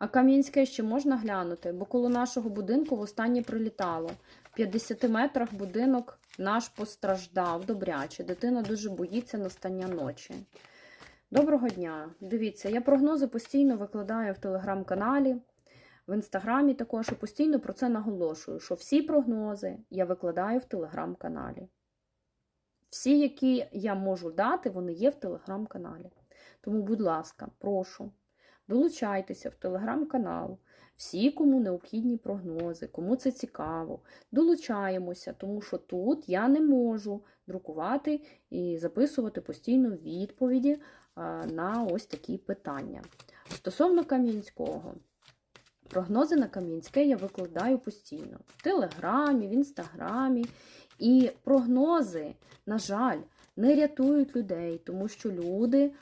А Кам'янське ще можна глянути, бо коло нашого будинку востаннє прилітало. В 50 метрах будинок наш постраждав добряче. Дитина дуже боїться настання ночі. Доброго дня! Дивіться, я прогнози постійно викладаю в телеграм-каналі, в інстаграмі також і постійно про це наголошую, що всі прогнози я викладаю в телеграм-каналі. Всі, які я можу дати, вони є в телеграм-каналі. Тому, будь ласка, прошу, долучайтеся в телеграм-канал. Всі, кому необхідні прогнози, кому це цікаво, долучаємося, тому що тут я не можу друкувати і записувати постійно відповіді на ось такі питання. Стосовно Кам'янського, прогнози на Кам'янське я викладаю постійно в Телеграмі, в Інстаграмі. І прогнози, на жаль, не рятують людей, тому що люди,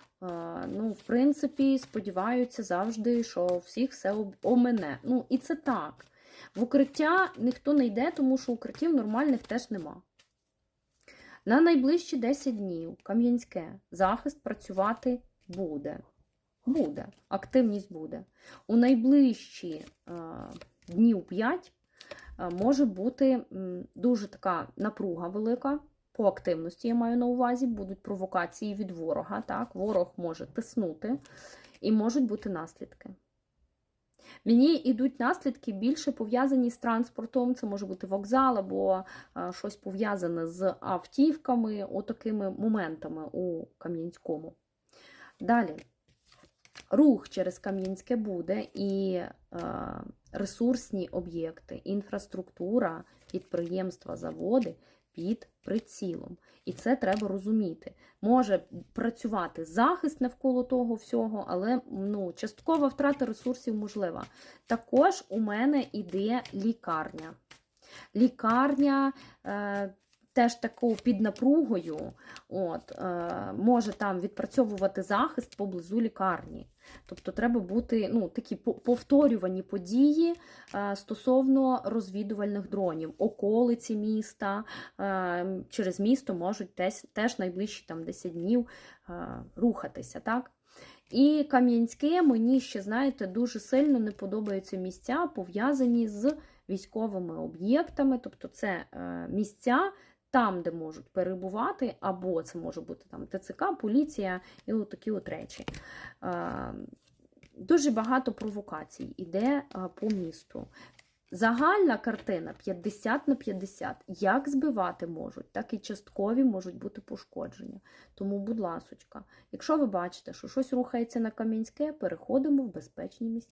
ну, в принципі, сподіваються завжди, що всіх все омине. Ну, і це так. В укриття ніхто не йде, тому що укриттів нормальних теж нема. На найближчі 10 днів Кам'янське захист працювати буде. Буде. Активність буде. У найближчі е, днів 5 е, може бути дуже така напруга велика. По активності я маю на увазі, будуть провокації від ворога. Так? Ворог може тиснути і можуть бути наслідки. Мені йдуть наслідки більше пов'язані з транспортом. Це може бути вокзал або а, щось пов'язане з автівками, отакими моментами у Кам'янському. Далі. Рух через Кам'янське буде і е, ресурсні об'єкти, інфраструктура, підприємства, заводи під прицілом. І це треба розуміти. Може працювати захист навколо того всього, але ну, часткова втрата ресурсів можлива. Також у мене іде лікарня. Лікарня е, теж таку під напругою от, е, може там відпрацьовувати захист поблизу лікарні. Тобто треба бути ну, такі повторювані події е, стосовно розвідувальних дронів, околиці міста, е, через місто можуть теж, теж найближчі там 10 днів е, рухатися. так? І Кам'янське мені ще, знаєте, дуже сильно не подобаються місця, пов'язані з військовими об'єктами, тобто це е, місця там, де можуть перебувати, або це може бути там ТЦК, поліція і от такі от речі. Е, Дуже багато провокацій іде е, по місту. Загальна картина 50 на 50. Як збивати можуть, так і часткові можуть бути пошкодження. Тому, будь ласочка, якщо ви бачите, що щось рухається на Кам'янське, переходимо в безпечні місця.